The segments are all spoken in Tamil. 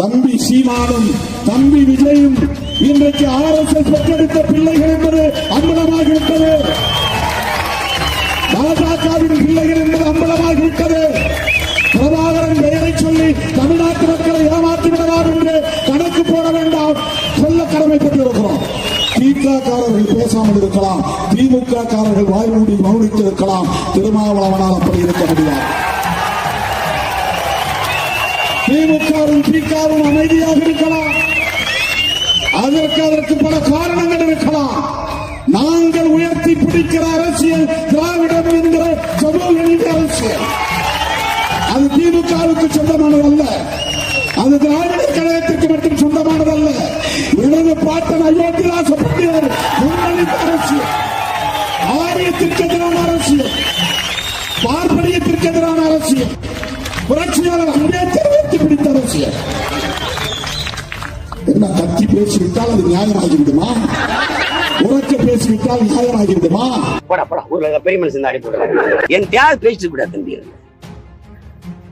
தம்பி சீமானும் தம்பி விஜயும் இன்றைக்கு ஆர் எஸ் எஸ் பெற்றெடுத்த பிள்ளைகள் என்பது அம்பலமாக இருக்கிறது பாஜகவின் பிள்ளைகள் என்பது இருக்கிறது பிரபாகரன் பெயரை சொல்லி தமிழ்நாட்டு மக்களை ஏமாற்றி விடலாம் என்று கணக்கு போட வேண்டாம். சொல்ல கடமைப்பட்டிருக்கிறோம். திமுககாரர்கள் பேசாமல் இருக்கலாம். திமுக காரர்கள் வாய் மௌனித்து இருக்கலாம் திருமாவளவனால் அப்படி இருக்க முடியாது. திமுகவும் திகாவும் அமைதியாக இருக்கலாம். அதற்கு அதற்கு பல காரணங்கள் இருக்கலாம். நாங்கள் உயர்த்தி பிடிக்கிற அரசியல் திராவிடம் என்கிற சமூக நீதி அரசியல். அது திமுகவுக்கு சொந்தமானது அல்ல அது திராவிட கழகத்திற்கு மட்டும் சொந்தமானது அல்ல எனது பாட்டன் அயோத்திதாச பண்டிதர் முன்னணித்த அரசியல். ஆரியத்திற்கு எதிரான அரசியல். பார்ப்பனியத்திற்கு எதிரான அரசியல். புரட்சியாளர் அம்பேத்கர் பிடித்த அரசியல் என்ன கத்தி பேசிவிட்டால் அது நியாயமாகிவிடுமா? உறக்க பேசிவிட்டால் நியாயமாகிவிடுமா? போடா போடா ஊர்ல பெரிய மனுஷன் தான் அனுப்பி என் தியாகம் பேசிட்டு விட தம்பி.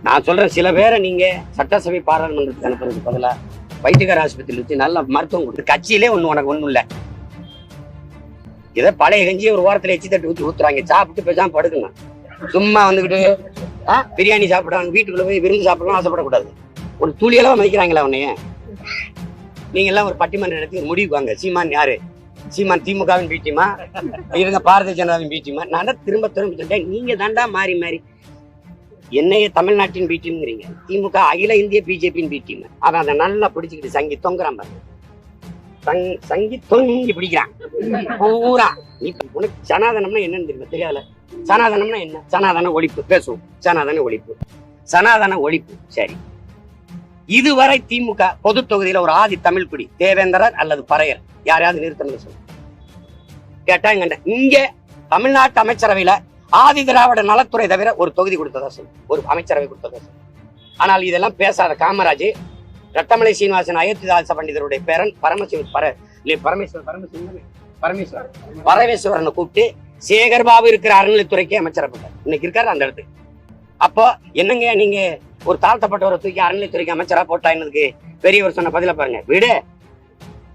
நான் சொல்றேன் சில பேரை நீங்க சட்டசபை பாராளுமன்றத்துக்கு அனுப்புறதுக்கு பதிலா வைத்தியகார ஆஸ்பத்திரியில் வச்சு நல்ல மருத்துவம் கொடுத்து கட்சியிலே ஒண்ணு உனக்கு ஒண்ணும் இல்ல. இதை பழைய கஞ்சியை ஒரு ஓரத்துல எச்சி தட்டு ஊத்தி ஊத்துறாங்க. சாப்பிட்டு பேசாம படுக்கணும். சும்மா வந்துகிட்டு பிரியாணி சாப்பிடுறாங்க வீட்டுக்குள்ள போய் விருந்து சாப்பிடலாம் ஆசைப்படக்கூடாது. ஒரு துளியெல்லாம் மதிக்கிறாங்களா உன்னைய நீங்க எல்லாம் ஒரு பட்டிமன்ற இடத்துக்கு முடிவு வாங்க. சீமான் யாரு? சீமான் திமுகவின் பீட்டிமா இருங்க பாரதிய ஜனதாவின் பீட்டிமா நான் தான் திரும்ப திரும்ப சொல்லிட்டேன் நீங்க தாண்டா மாறி மாறி. என்னைய தமிழ்நாட்டின் பீட்டிங்கிறீங்க திமுக அகில இந்திய பிஜேபியின் பீட்டிம் அவன் அதை நல்லா பிடிச்சிக்கிட்டு சங்கி தொங்குறான் பாருங்க சங்- சங்கி தொங்கி பிடிக்கிறான். பூரா. நீ உனக்கு சனாதனம்னா என்னன்னு தெரியுமா? தெரியாதுல சனாதனம்னா என்ன? சனாதன ஒழிப்பு. பேசுவோம். சனாதன ஒழிப்பு. சனாதன ஒழிப்பு. சரி. இதுவரை திமுக பொது தொகுதியில ஒரு ஆதி தமிழ் குடி தேவேந்திரர் அல்லது பறையர். யாரையாவது நிறுத்தணும்னு சொல்லு. கேட்டா இங்க இங்க தமிழ்நாட்டு அமைச்சரவையில ஆதி திராவிட நலத்துறை தவிர ஒரு தொகுதி கொடுத்ததா சொல்லு. ஒரு அமைச்சரவை கொடுத்ததா சொல்லு. ஆனால் இதெல்லாம் பேசாத காமராஜ் ரத்தமலை சீனிவாசன் அயோத்திதாச பண்டிதருடைய பேரன் பரமசிவன் பர இல்ல பரமேஸ்வரன் பரமசிவன் பரமேஸ்வரன். பரமேஸ்வரனை கூப்பிட்டு சேகர் பாபு இருக்கிற அறநிலைத்துறைக்கு அமைச்சரப்பட்டார் இன்னைக்கு இருக்காரு அந்த இடத்துக்கு. அப்போ என்னங்க நீங்க ஒரு தாழ்த்தப்பட்டவரை தூக்கி அறநிலைத்துறைக்கு அமைச்சரா போட்டா என்னதுக்கு? பெரியவர் சொன்ன பதில பாருங்க. விடு.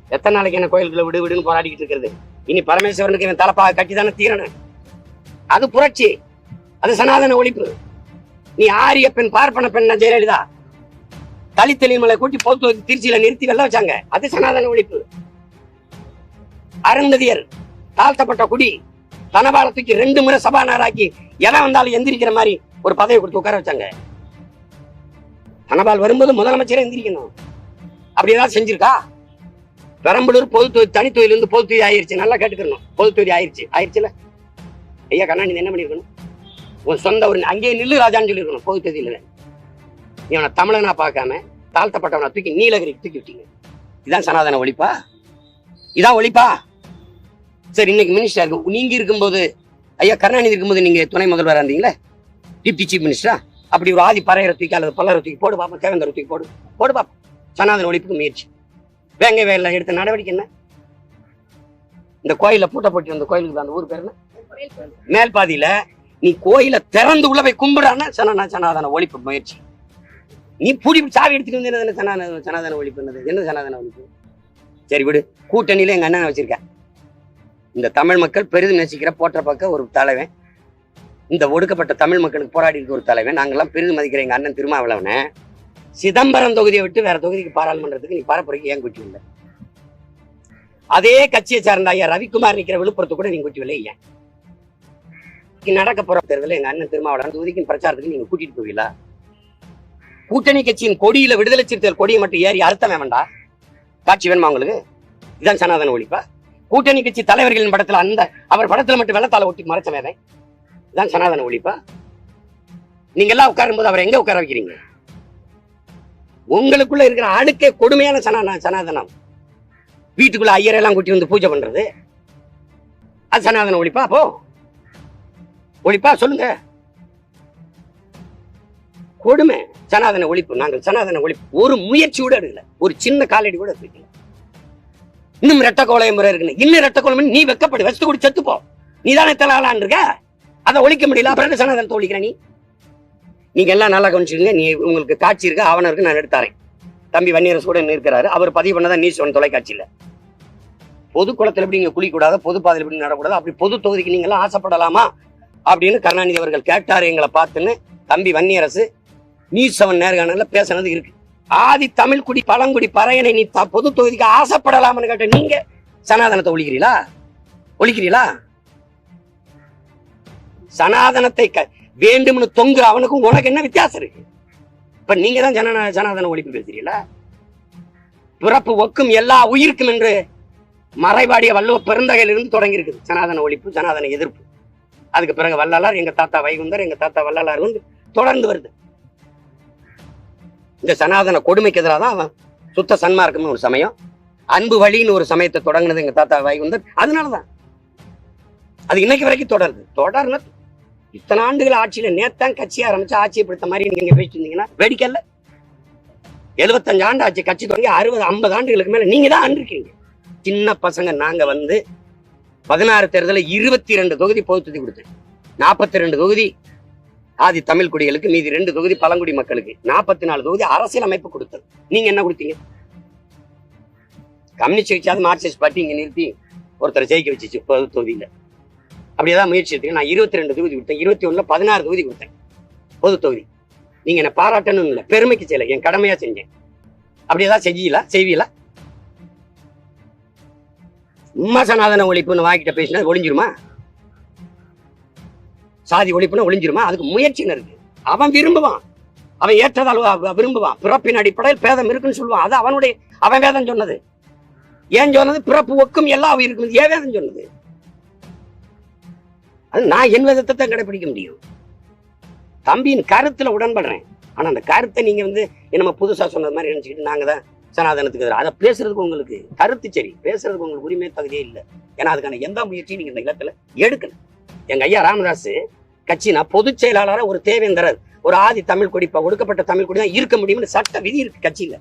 எத்தனை நாளைக்கு என்ன கோயிலுக்குள்ள விடு விடுன்னு போராடிக்கிட்டு இருக்கிறது. இனி பரமேஸ்வரனுக்கு இவன் தலைப்பா கட்டி தானே தீரணும். அது புரட்சி. அது சனாதன ஒழிப்பு. நீ ஆரிய பெண் பார்ப்பன பெண் ஜெயலலிதா. தலித்தெளிமலை கூட்டி போத்து திருச்சியில நிறுத்தி வெள்ள வச்சாங்க. அது சனாதன ஒழிப்பு. அருந்ததியர் தாழ்த்தப்பட்ட குடி. தனபாலத்துக்கு ரெண்டு முறை சபாநாயகராக்கி எவன் வந்தாலும் எந்திரிக்கிற மாதிரி ஒரு பதவி கொடுத்து உட்கார வச்சாங்க. தனபால் வரும்போது முதலமைச்சரே எந்திரிக்கணும். அப்படி ஏதாவது செஞ்சிருக்கா? பெரம்பலூர் பொது தொகுதி தனி இருந்து பொது ஆயிருச்சு. நல்லா கேட்டுக்கணும். பொது தொகுதி ஆயிருச்சு. ஆயிருச்சுல? ஐயா கண்ணா நீ என்ன பண்ணிருக்கணும்? உன் சொந்த ஒரு அங்கேயே நில்லு ராஜான்னு சொல்லியிருக்கணும் பொது தொகுதியில இவனை தமிழனா பார்க்காம தாழ்த்தப்பட்டவனை தூக்கி நீலகிரிக்கு தூக்கி விட்டீங்க. இதான் சனாதன ஒழிப்பா? இதான் ஒழிப்பா? சரி இன்னைக்கு மினிஸ்டர் இருக்கும் நீங்க இருக்கும்போது ஐயா கருணாநிதி இருக்கும்போது நீங்க துணை முதல்வராக இருந்தீங்களே? டிப்டி சீஃப் மினிஸ்டரா அப்படி ஒரு ஆதி பறையரை தூக்கி அல்லது பல்லரை தூக்கி போடு பாப்பா தேவேந்தரை தூக்கி போடு. போடு பாப்பா. சனாதன ஒழிப்புக்கு முயற்சி. வேங்க வேலை எடுத்த நடவடிக்கை என்ன? இந்த கோயில பூட்டப்பட்டு வந்த கோயிலுக்கு அந்த ஊர் பேர் என்ன? மேல்பாதியில நீ கோயில திறந்து உள்ள போய் கும்பிடுறான்னா சனா சனாதன ஒழிப்பு முயற்சி. நீ பூடி சாவி எடுத்துட்டு வந்து என்ன சனாதன சனாதன ஒழிப்பு என்னது? என்ன சனாதன ஒழிப்பு? சரி விடு. கூட்டணியில எங்க அண்ணன் வச்சிருக்கேன். இந்த தமிழ் மக்கள் பெரிதும் நேசிக்கிற போற்ற பக்க ஒரு தலைவன். இந்த ஒடுக்கப்பட்ட தமிழ் மக்களுக்கு போராடி இருக்க ஒரு தலைவன். நாங்கள்லாம் பெரிதும் மதிக்கிற எங்கள் அண்ணன் திருமாவளவனை. சிதம்பரம் தொகுதியை விட்டு வேற தொகுதிக்கு பாராளுமன்றத்துக்கு நீ பரப்புரைக்கு ஏன் குட்டி இல்லை அதே கட்சியை சார்ந்த ஐயா ரவிக்குமார் நிற்கிற விழுப்புரத்து கூட நீங்க கூட்டி இல்லை ஏன்? நடக்க போற தேர்தலில் எங்க அண்ணன் திருமாவளவன் தொகுதிக்கு பிரச்சாரத்துக்கு நீங்க கூட்டிட்டு போவீங்களா? கூட்டணி கட்சியின் கொடியில விடுதலை சிறுத்தைகள் கொடியை மட்டும் ஏறி அர்த்தம் வேண்டாம். காட்சி வேணுமா உங்களுக்கு? இதுதான் சனாதன ஒழிப்பா? கூட்டணி கட்சி தலைவர்களின் படத்துல அந்த அவர் படத்துல மட்டும் வெள்ளத்தால ஒட்டி மறைச்ச வேதை இதான் சனாதன ஒழிப்பா? நீங்க எல்லாம் உட்காரும்போது அவர் எங்க உட்கார வைக்கிறீங்க? உங்களுக்குள்ள இருக்கிற அடுக்கே கொடுமையான சனாதன சனாதனம். வீட்டுக்குள்ள ஐயரெல்லாம் கூட்டி வந்து பூஜை பண்றது. அது சனாதன ஒழிப்பா? அப்போ? ஒழிப்பா? சொல்லுங்க. கொடுமை சனாதன ஒழிப்பு. நாங்கள் சனாதன ஒழிப்பு ஒரு முயற்சி கூட எடுக்கல. ஒரு சின்ன காலடி கூட எடுக்கல. இன்னும் ரெட்ட கோலை முறை இருக்குன்னு. இன்னும் ரெட்ட கோலை நீ வெக்கப்படு. வச்சு கூட செத்துப்போ நீ தானே தலாலான் இருக்க அதை ஒழிக்க முடியல. அப்புறம் சனாதனத்தை ஒழிக்கிற நீ? நீங்க எல்லாம் நல்லா கவனிச்சுக்கோங்க. நீ உங்களுக்கு காட்சி இருக்கு ஆவணம் இருக்கு நான் எடுத்தாரேன் தம்பி வன்னியரசு கூட இருக்கிறாரு அவர் பதிவு பண்ணதான் நியூஸ் ஒன் தொலைக்காட்சியில். பொது குளத்தில் எப்படி நீங்க குளிக்கூடாது பொது பாதையில் எப்படி நடக்கூடாது அப்படி பொது தொகுதிக்கு நீங்களாம் ஆசைப்படலாமா? அப்படின்னு கருணாநிதி அவர்கள் கேட்டாரு எங்களை பார்த்துன்னு. தம்பி வன்னியரசு நியூஸ் செவன் நேர்காணல பேசுனது இருக்கு. ஆதி தமிழ்குடி பழங்குடி பறையனை நீ பொது தொகுதிக்கு ஆசைப்படலாம்னு கேட்ட நீங்க சனாதனத்தை ஒழிக்கிறீங்களா ஒழிக்கிறீங்களா சனாதனத்தை க- வேண்டும்னு தொங்குற அவனுக்கும் உனக்கு என்ன வித்தியாசம் இருக்கு? இப்ப நீங்க தான் ஜன சனாதன ஒழிப்பு பேசுறீங்களா பிறப்பு ஒக்கும் எல்லா உயிருக்கும் என்று மறைவாடிய வள்ளுவ பெருந்தகையிலிருந்து தொடங்கி இருக்குது சனாதன ஒழிப்பு சனாதன எதிர்ப்பு. அதுக்கு பிறகு வள்ளலார் எங்க தாத்தா வைகுந்தர் எங்க தாத்தா வள்ளலார் வந்து தொடர்ந்து வருது. இந்த சனாதன கொடுமைக்கு எதிராக தான் அவன் சுத்த சன்மார்க்கம்னு ஒரு சமயம். அன்பு வழின்னு ஒரு சமயத்தை தொடங்கினது எங்க தாத்தா வைகுந்தர். அதனாலதான். அது இன்னைக்கு வரைக்கும் தொடருது. தொடர்ந்து இத்தனை ஆண்டுகள் ஆட்சியில நேத்தான் கட்சி ஆரம்பிச்சு ஆட்சியை பிடித்த மாதிரி நீங்க பேசிட்டு இருந்தீங்கன்னா வேடிக்கை எழுபத்தஞ்சு ஆண்டு ஆட்சி கட்சி தொடங்கி அறுபது ஐம்பது ஆண்டுகளுக்கு மேல நீங்க தான் ஆண்டிருக்கீங்க சின்ன பசங்க நாங்க வந்து பதினாறு தேர்தலில் இருபத்தி ரெண்டு தொகுதி பொதுத்துதி கொடுத்தேன். நாற்பத்தி ரெண்டு தொகுதி ஆதி தமிழ் குடிகளுக்கு மீதி ரெண்டு தொகுதி பழங்குடி மக்களுக்கு. நாற்பத்தி நாலு தொகுதி அரசியல் அமைப்பு கொடுத்தது. நீங்க என்ன கொடுத்தீங்க? கம்யூனிஸ்ட் கட்சியாவது மார்க்சிஸ்ட் பார்ட்டி இங்க நிறுத்தி ஒருத்தரை ஜெயிக்க வச்சுச்சு. பொது தொகுதியில அப்படியேதான் முயற்சி எடுத்தீங்க. நான் இருபத்தி ரெண்டு தொகுதி கொடுத்தேன். இருபத்தி ஒண்ணுல பதினாறு தொகுதி கொடுத்தேன். பொது தொகுதி. நீங்க என்ன பாராட்டணும் இல்லை. பெருமைக்கு செய்யல என் கடமையா செஞ்சேன். அப்படியேதான் செய்யல. செய்வீங்களா? உண்மை சனாதன ஒழிப்புன்னு வாங்கிட்ட பேசினா ஒளிஞ்சிருமா? சாதி ஒழிப்புன்னு ஒளிஞ்சிருமா? அதுக்கு முயற்சின்னு இருக்கு. அவன் விரும்புவான். அவன் ஏற்றதால் விரும்புவான். பிறப்பின் அடிப்படையில் பேதம் இருக்குன்னு சொல்லுவான். அது அவனுடைய அவன் வேதம் சொன்னது. ஏன் சொன்னது? பிறப்பு ஒக்கும் எல்லா உயிருக்கும். ஏன் வேதம் சொன்னது? அது நான் என் விதத்தை தான் கடைபிடிக்க முடியும். தம்பியின் கருத்துல உடன்படுறேன். ஆனா அந்த கருத்தை நீங்க வந்து நம்ம புதுசா சொன்னது மாதிரி நினைச்சுக்கிட்டு நாங்க தான் சனாதனத்துக்கு அதை பேசுறதுக்கு உங்களுக்கு கருத்து சரி. பேசுறதுக்கு உங்களுக்கு உரிமை தகுதியே இல்லை. ஏன்னா அதுக்கான எந்த முயற்சியும் நீங்க இந்த இடத்துல எடுக்கல. எங்க ஐயா ராமதாஸ் கட்சினா பொதுச் செயலாளரா ஒரு தேவேந்திரர் ஒரு ஆதி தமிழ் குடிப்பா ஒடுக்கப்பட்ட தமிழ் குடி தான் இருக்க முடியும்னு சட்ட விதி இருக்கு கட்சியில.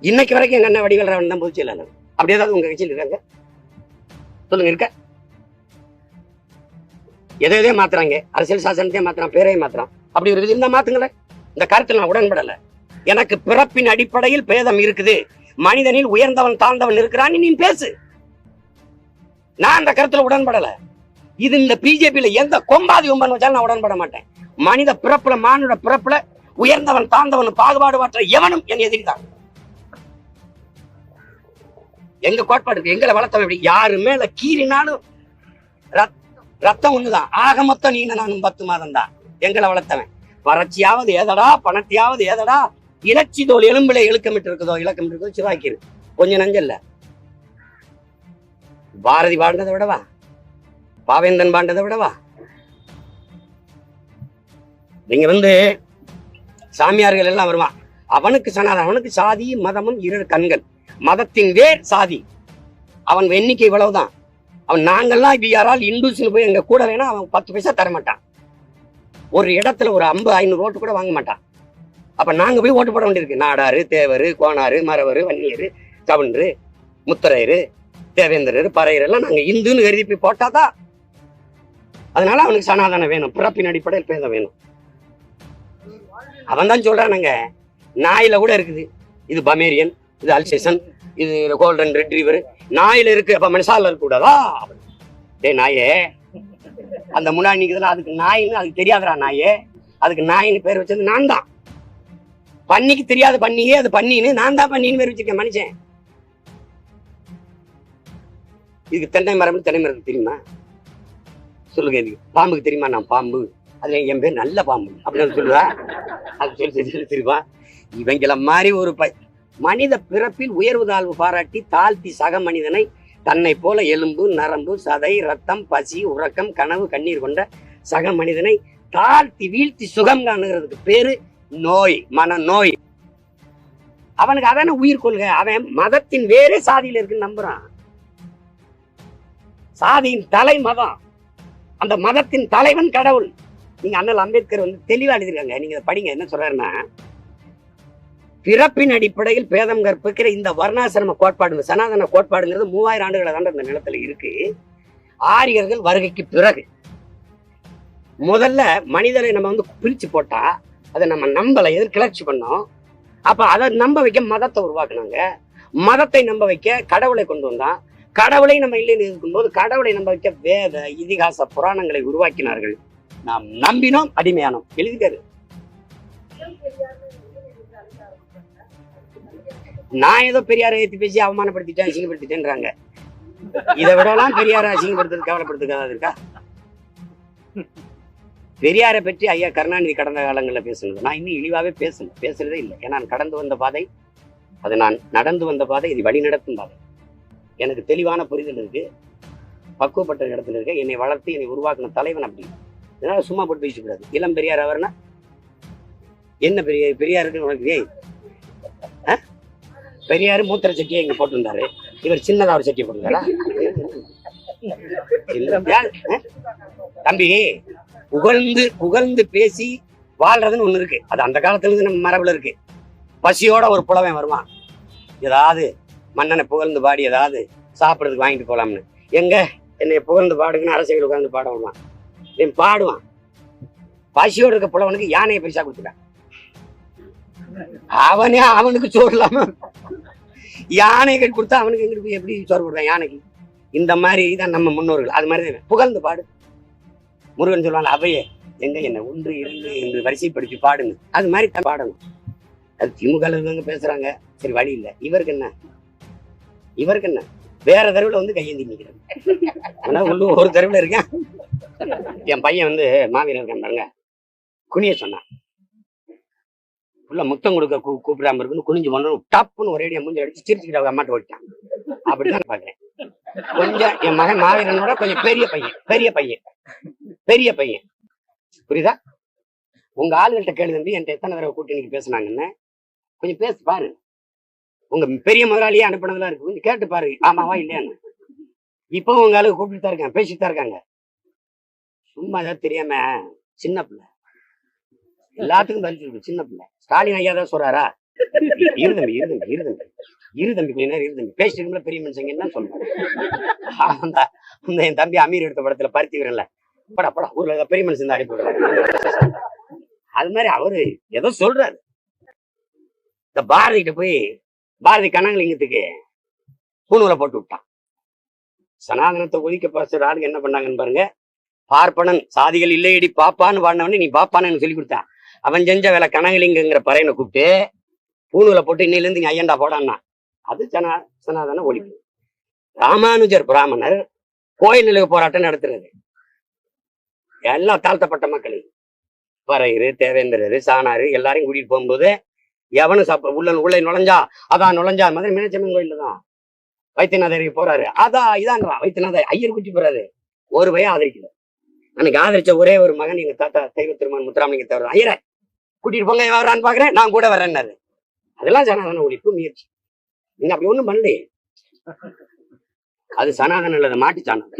இன்னைக்கு வரைக்கும் எங்க அண்ணன் வடிவேல் ராவன் தான் பொதுச் செயலாளர்? அப்படி ஏதாவது உங்க கட்சியில் இருக்காங்க? சொல்லுங்க இருக்க? எதை எதையோ மாத்துறாங்க. அரசியல் சாசனத்தையே மாத்துறான் பேரையே மாத்துறான். அப்படி ஒரு இருந்தா மாத்துங்களேன். இந்த கருத்துல நான் உடன்படல. எனக்கு பிறப்பின் அடிப்படையில் பேதம் இருக்குது. மனிதனில் உயர்ந்தவன் தாழ்ந்தவன் இருக்கிறான். நீ பேசு. நான் அந்த கருத்துல உடன்படல. இது இந்த பிஜேபியில எந்த கொம்பாதி உம்பன் வச்சாலும் நான் உடன்பட மாட்டேன். மனித பிறப்புல மானுட பிறப்புல உயர்ந்தவன் தாழ்ந்தவன் பாகுபாடு மாற்ற எவனும் என் எதிரிதான். எங்க கோட்பாடு இருக்கு? எங்களை வளர்த்தவன் எப்படி? யாரு மேல கீறினாலும் ரத்தம் ஒண்ணுதான். ஆக மொத்தம் நீங்க நானும் பத்து மாதம் தான். எங்களை வளர்த்தவன். வறட்சியாவது ஏதடா பணத்தையாவது ஏதடா இலச்சி தோல் எலும்புல இழுக்கமிட்டு இருக்குதோ இழக்கமிட்டு இருக்குதோ சிவாக்கிரு கொஞ்சம் நஞ்சல்ல. பாரதி வாழ்ந்ததை விடவா? பாவேந்தன் பாண்டதை விடவா? நீங்க வந்து சாமியார்கள் எல்லாம் வருவான். அவனுக்கு சனாதன் அவனுக்கு சாதி மதமும் இரு கண்கள். மதத்தின் வேர் சாதி. அவன் எண்ணிக்கை இவ்வளவுதான். அவன் நாங்கள்லாம் இப்ப யாரால் இந்துஸ்னு போய் எங்க கூட வேணா அவன் பத்து பைசா தர மாட்டான். ஒரு இடத்துல ஒரு ஐம்பது ஐநூறு ஓட்டு கூட வாங்க மாட்டான். அப்ப நாங்க போய் ஓட்டு போட வேண்டியிருக்கு. நாடாரு தேவர் கோனாரு மரவர் வன்னியரு கவுண்டரு முத்தரையர் தேவேந்திரர் பறையர் எல்லாம் நாங்க இந்துன்னு கருதி போய் போட்டாதான் அதனால அவனுக்கு சனாதனம் வேணும். பிறப்பின் அடிப்படையில் பேதம் வேணும். அவன் தான் சொல்றானுங்க. நாயில கூட இருக்குது. இது பமேரியன் இது அல்சேசன் இது கோல்டன் ரெட்ரீவர். நாயில இருக்கு அப்ப மனசால இருக்க கூடாதா? டேய் நாயே. அந்த முன்னாடி நிக்குதுல அதுக்கு நாயின்னு அதுக்கு தெரியாதுடா நாயே. அதுக்கு நாயின்னு பேர் வச்சது நான் தான். பண்ணிக்கு தெரியாத பண்ணியே அது பண்ணின்னு நான் தான் பண்ணின்னு பேர் வச்சிருக்கேன் மனுஷன். இதுக்கு தென்னை மரம் தென்னை மரம் தெரியுமா? சொல்லுங்க இது பாம்புக்கு தெரியுமா? நான் பாம்பு. அதுல என் பேர் நல்ல பாம்பு. அப்படின்னு சொல்லுவா. அது சொல்லி சொல்லி தெரியுமா இவங்கள மாதிரி ஒரு ப மனித பிறப்பில் உயர்வு தாழ்வு பாராட்டி தாழ்த்தி சக மனிதனை தன்னை போல எலும்பு நரம்பு சதை ரத்தம் பசி உறக்கம் கனவு கண்ணீர் கொண்ட சக மனிதனை தாழ்த்தி வீழ்த்தி சுகம் காணுகிறதுக்கு பேரு நோய் மன நோய். அவனுக்கு அதான உயிர் கொள்கை? அவன் மதத்தின் வேறே சாதியில இருக்குன்னு நம்புறான். சாதியின் தலை மதம் அந்த மதத்தின் தலைவன் கடவுள். நீங்க அண்ணல் அம்பேத்கர் வந்து தெளிவா எழுதிருக்காங்க நீங்க இதை படிங்க என்ன சொல்றாருன்னா பிறப்பின் அடிப்படையில் பேதம் கற்பிக்கிற இந்த வர்ணாசிரம கோட்பாடு சனாதன கோட்பாடுங்கிறது மூவாயிரம் ஆண்டுகளை தாண்ட இந்த நிலத்துல இருக்கு. ஆரியர்கள் வருகைக்கு பிறகு முதல்ல மனிதரை நம்ம வந்து பிரிச்சு போட்டா அதை நம்ம நம்பலை எதிர் கிளர்ச்சி பண்ணோம். அப்ப அதை நம்ப வைக்க மதத்தை உருவாக்குனாங்க. மதத்தை நம்ப வைக்க கடவுளை கொண்டு வந்தான். கடவுளை நம்ம இல்லைன்னு இருக்கும்போது கடவுளை நம்ப வைக்க வேத இதிகாச புராணங்களை உருவாக்கினார்கள். நாம் நம்பினோம் அடிமையானோம். எழுதிட்டாரு. நான் ஏதோ பெரியாரை ஏத்தி பேசி அவமானப்படுத்திட்டேன் அசிங்கப்படுத்திட்டேன்றாங்க. இதை விடலாம் பெரியாரை அசிங்கப்படுத்துறது கவலைப்படுத்துக்காத இருக்கா? பெரியாரை பற்றி ஐயா கருணாநிதி கடந்த காலங்களில் பேசுனது. நான் இன்னும் இழிவாவே பேசணும் பேசுறதே இல்லை. ஏன்னா நான் கடந்து வந்த பாதை அது நான் நடந்து வந்த பாதை இது வழிநடத்தும் பாதை. எனக்கு தெளிவான புரிதல் இருக்கு. பக்குவப்பட்ட இடத்துல இருக்க என்னை வளர்த்து என்னை உருவாக்கின தலைவன் அப்படி. இதனால சும்மா போட்டு பேசக்கூடாது இளம் பெரியார் அவர்னா என்ன பெரிய பெரியாருக்கு உனக்கு ஏய்? பெரியார் மூத்திர சட்டியை இங்க போட்டிருந்தாரு. இவர் சின்னதா ஒரு சட்டியை போட்டிருந்தாரா? தம்பி புகழ்ந்து புகழ்ந்து பேசி வாழ்றதுன்னு ஒண்ணு இருக்கு. அது அந்த காலத்துல இருந்து நம்ம மரபுல இருக்கு. பசியோட ஒரு புலவன் வருவான். ஏதாவது மன்னனை புகழ்ந்து பாடி ஏதாவது சாப்பிடுறதுக்கு வாங்கிட்டு போகலாம்னு எங்க? என்னை புகழ்ந்து பாடுங்கன்னு அரசியல் உட்கார்ந்து பாட வருவான் பாடுவான். பசியோட இருக்க புலவனுக்கு யானையை பரிசா கொடுத்துட்டான். அவனே அவனுக்கு சோறு இல்லாம யானைகள் கொடுத்தா அவனுக்கு எங்களுக்கு போய் எப்படி சோறு போடுவான் யானைக்கு? இந்த மாதிரி தான் நம்ம முன்னோர்கள். அது மாதிரி தான். புகழ்ந்து பாடு. முருகன் சொல்லுவாங்க அவையே எங்க என்ன ஒன்று இரண்டு என்று வரிசைப்படுத்தி பாடுங்க அது மாதிரி தான் பாடணும். அது திமுக பேசுறாங்க. சரி வழி இல்லை. இவருக்கு என்ன? இவருக்கு என்ன? வேற தெருவில் வந்து கையேந்தி நிக்கிறாங்க ஆனால் உள்ளூர் ஒரு தெருவில் இருக்கேன். என் பையன் வந்து மாவீரன் இருக்கான் பாருங்க. குனிய சொன்னான். உள்ள முத்தம் கொடுக்க கூ- கூப்பிடாம இருக்குன்னு குனிஞ்சு பண்ணணும் டப்புன்னு ஒரு அடியை முடிஞ்சு அடிச்சு சிரிச்சுக்கிட்டு அவங்க அம்மாட்ட ஓடிட்டான். அப்படிதான் பாக்குறேன். கொஞ்சம் என் மகன் மாவீரனோட கொஞ்சம் பெரிய பையன் பெரிய பையன் பெரிய பையன். புரியுதா? உங்க ஆளுகிட்ட கேளு தம்பி. என்கிட்ட எத்தனை தடவை கூட்டி இன்னைக்கு கொஞ்சம் பேசி பாரு. உங்க பெரிய முதலாளியே அனுப்பினதெல்லாம் இருக்கு. கொஞ்சம் கேட்டு பாரு ஆமாவா இல்லையான்னு. இப்போ உங்க ஆளுக்கு கூப்பிட்டு தான் இருக்காங்க. பேசிட்டு தான் இருக்காங்க. சும்மா ஏதாவது தெரியாம சின்ன பிள்ளை. எல்லாத்துக்கும் பதில் சொல்லு சின்ன பிள்ளை. ஸ்டாலின் ஐயா தான் சொல்றாரா? இரு தம்பி இரு தம்பி இரு தம்பி. இரு தம்பி கொஞ்ச நேரம் இரு தம்பி. பேசிட்டு பெரிய மனுஷங்க என்ன சொல்லுவாங்க? அந்த என் தம்பி அமீர் எடுத்த படத்துல பருத்தி வரல படா படா. ஊர்ல பெரிய மனுஷன் தான் அனுப்பி அது மாதிரி அவரு ஏதோ சொல்றாரு. இந்த பாரதி கிட்ட போய் பாரதி கனகலிங்கத்துக்கு பூணூலை போட்டு விட்டான். சனாதனத்தை ஒதுக்க பேசுற ஆளுங்க என்ன பண்ணாங்கன்னு பாருங்க. பார்ப்பனன் சாதிகள் இல்லையடி பாப்பான்னு பாடினவனே நீ பாப்பான்னு சொல்லி கொடுத்தா அவன் செஞ்ச வேலை கனகலிங்கங்கிற பறையனை கூப்பிட்டு பூணூலை போட்டு இன்னையில இருந்து நீ ஐயண்டா போடான்னா அது சனா சனாதன ஒழிப்பு. ராமானுஜர் பிராமணர் கோயில் நிலவு போராட்டம் நடத்துறது. எல்லா தாழ்த்தப்பட்ட மக்களையும் பறையரு தேவேந்திரர் சாணாரு எல்லாரையும் கூட்டிட்டு போகும்போது எவனும் சாப்பிட உள்ள உள்ளே நுழைஞ்சா அதான் நுழைஞ்சா மாதிரி மீனச்சம்மன் கோயில்ல தான் வைத்தியநாதருக்கு போறாரு. அதான் இதான்றான் வைத்தியநாதர் ஐயர் குட்டி போறாரு. ஒரு பையன் ஆதரிக்கல. அன்னைக்கு ஆதரிச்ச ஒரே ஒரு மகன் எங்க தாத்தா தெய்வ திருமன் முத்துராமலிங்க தவிர. ஐயரை கூட்டிட்டு போங்க வரான்னு பாக்குறேன் நான் கூட வரேன்னாரு. அதெல்லாம் சனாதன ஒழிப்பு முயற்சி. நீங்க அப்படி ஒண்ணும் பண்ணலையே. அது சனாதனம் இல்லை அது மாட்டு சாணம்.